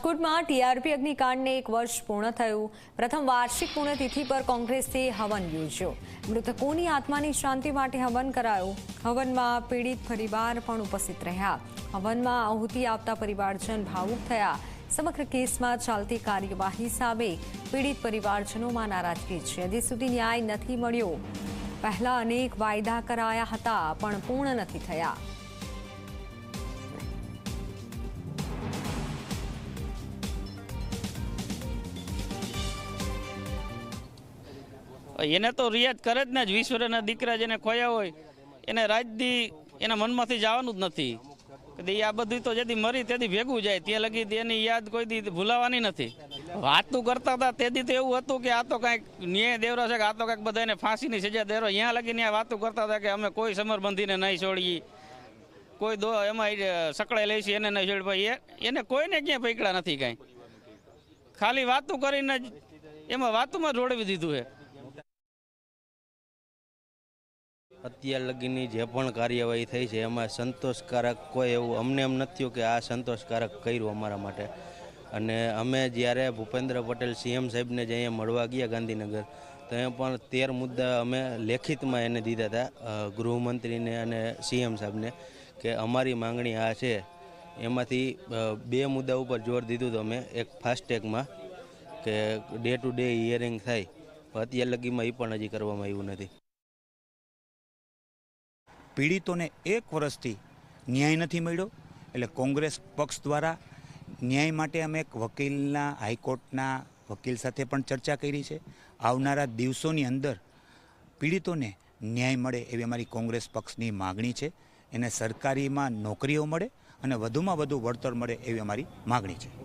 રાજકોટમાં ટીઆરપી અગ્નિકાંડને એક વર્ષ પૂર્ણ થયું. પ્રથમ વાર્ષિક પુણ્યતિથિ પર કોંગ્રેસે હવન યોજ્યો. મૃતકોની આત્માની શાંતિ માટે હવન કરાયું. હવનમાં પીડિત પરિવાર પણ ઉપસ્થિત રહ્યા. હવનમાં આહુતિ આપતા પરિવારજન ભાવુક થયા. સમગ્ર કેસમાં ચાલતી કાર્યવાહી સામે પીડિત પરિવારજનોમાં નારાજગી છે. હજી સુધી ન્યાય નથી મળ્યો. પહેલા અનેક વાયદા કરાયા હતા, પણ પૂર્ણ નથી થયા. એને તો રિયાજ કરે જ ને જ. વીસ દીકરા જેને ખોયા હોય, એને રાજદી એના મનમાંથી જવાનું જ નથી. કદી આ બધું તો જેથી મરી તેથી ભેગું જાય. ત્યાં લગી એની યાદ કોઈ દી ભૂલાવાની નથી. વાતું કરતા હતા તેથી તો એવું હતું કે આ તો કાંઈક ન્યાય દેવરો છે કે આ તો કાંઈક બધાને ફાંસીની સજા દેવરો. અહીંયા લગી ત્યાં વાતું કરતા હતા કે અમે કોઈ સમરબંધીને નહીં છોડીએ. કોઈ દો એમાં સકળાઈ લઈશું, એને નહીં છોડી ભાઈ એને કોઈને ક્યાંય પૈકડા નથી કાંઈ. ખાલી વાતું કરીને જ એમાં વાતુમાં જોડવી દીધું છે. અત્યાર લગીની જે પણ કાર્યવાહી થઈ છે, એમાં સંતોષકારક કોઈ એવું અમને એમ નથી થયું કે આ સંતોષકારક કર્યું અમારા માટે. અને અમે જ્યારે ભૂપેન્દ્ર પટેલ સીએમ સાહેબને જે અહીંયા મળવા ગયા ગાંધીનગર, તો એ પણ તેર મુદ્દા અમે લેખિતમાં એને દીધા હતા ગૃહમંત્રીને અને સીએમ સાહેબને, કે અમારી માંગણી આ છે. એમાંથી બે મુદ્દા ઉપર જોર દીધું હતું અમે, એક ફાસ્ટેગમાં કે ડે ટુ ડે હિયરિંગ થાય. અત્યાર લગીમાં એ પણ હજી કરવામાં આવ્યું નથી. પીડિતોને એક વર્ષથી ન્યાય નથી મળ્યો. એટલે કોંગ્રેસ પક્ષ દ્વારા ન્યાય માટે અમે એક વકીલના, હાઈકોર્ટના વકીલ સાથે પણ ચર્ચા કરી છે. આવનારા દિવસોની અંદર પીડિતોને ન્યાય મળે એવી અમારી કોંગ્રેસ પક્ષની માગણી છે. એને સરકારીમાં નોકરીઓ મળે અને વધુમાં વધુ વળતર મળે એવી અમારી માગણી છે.